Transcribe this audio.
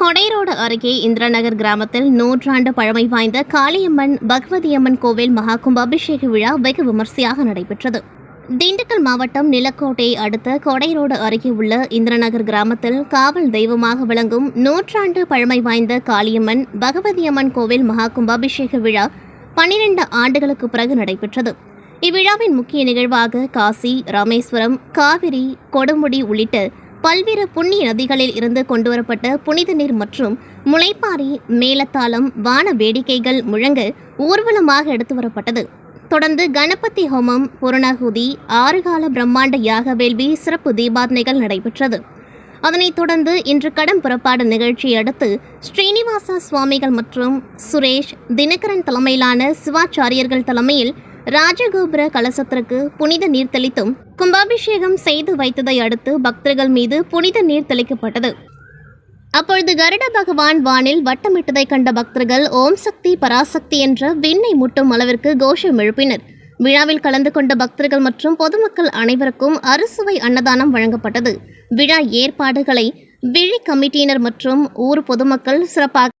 கொடைரோடு அருகே இந்திரநகர் கிராமத்தில் நூற்றாண்டு பழமை வாய்ந்த காளியம்மன் பகவதியம்மன் கோவில் மகா கும்பாபிஷேக விழா வெகு விமர்சையாக நடைபெற்றது. திண்டுக்கல் மாவட்டம் நிலக்கோட்டையை அடுத்த கொடைரோடு அருகே உள்ள இந்திரநகர் கிராமத்தில் காவல் தெய்வமாக விளங்கும் நூற்றாண்டு பழமை வாய்ந்த காளியம்மன் பகவதியம்மன் கோவில் மகா கும்பாபிஷேக விழா பன்னிரண்டு ஆண்டுகளுக்கு பிறகு நடைபெற்றது. இவ்விழாவின் முக்கிய நிகழ்வாக காசி ராமேஸ்வரம் காவிரி கொடுமுடி உள்ளிட்ட பல்வேறு புண்ணிய நதிகளில் இருந்து கொண்டுவரப்பட்ட புனித நீர் மற்றும் முளைப்பாரி மேலத்தாளம் வான வேடிக்கைகள் முழங்க ஊர்வலமாக எடுத்து வரப்பட்டது. தொடர்ந்து கணபதி ஹோமம் புரணாகுதி ஆறுகால பிரம்மாண்ட யாக வேள்வி சிறப்பு தீபாதனைகள் நடைபெற்றது. அதனைத் தொடர்ந்து இன்று கடம் புறப்பாடு நிகழ்ச்சியை அடுத்து ஸ்ரீனிவாச சுவாமிகள் மற்றும் சுரேஷ் தினகரன் தலைமையிலான சிவாச்சாரியர்கள் தலைமையில் ராஜகோபுர கலசத்திற்கு புனித நீர் தெளித்தும் கும்பாபிஷேகம் செய்து வைத்ததை அடுத்து பக்தர்கள் மீது புனித நீர் தெளிக்கப்பட்டது. அப்பொழுது கருட பகவான் வானில் வட்டமிட்டதை கண்ட பக்தர்கள் ஓம் சக்தி பராசக்தி என்ற விண்ணை முட்டும் அளவிற்கு கோஷம் எழுப்பினர். விழாவில் கலந்து கொண்ட பக்தர்கள் மற்றும் பொதுமக்கள் அனைவருக்கும் அறுசுவை அன்னதானம் வழங்கப்பட்டது. விழா ஏற்பாடுகளை விழி கமிட்டியினர் மற்றும் ஊர் பொதுமக்கள் சிறப்பாக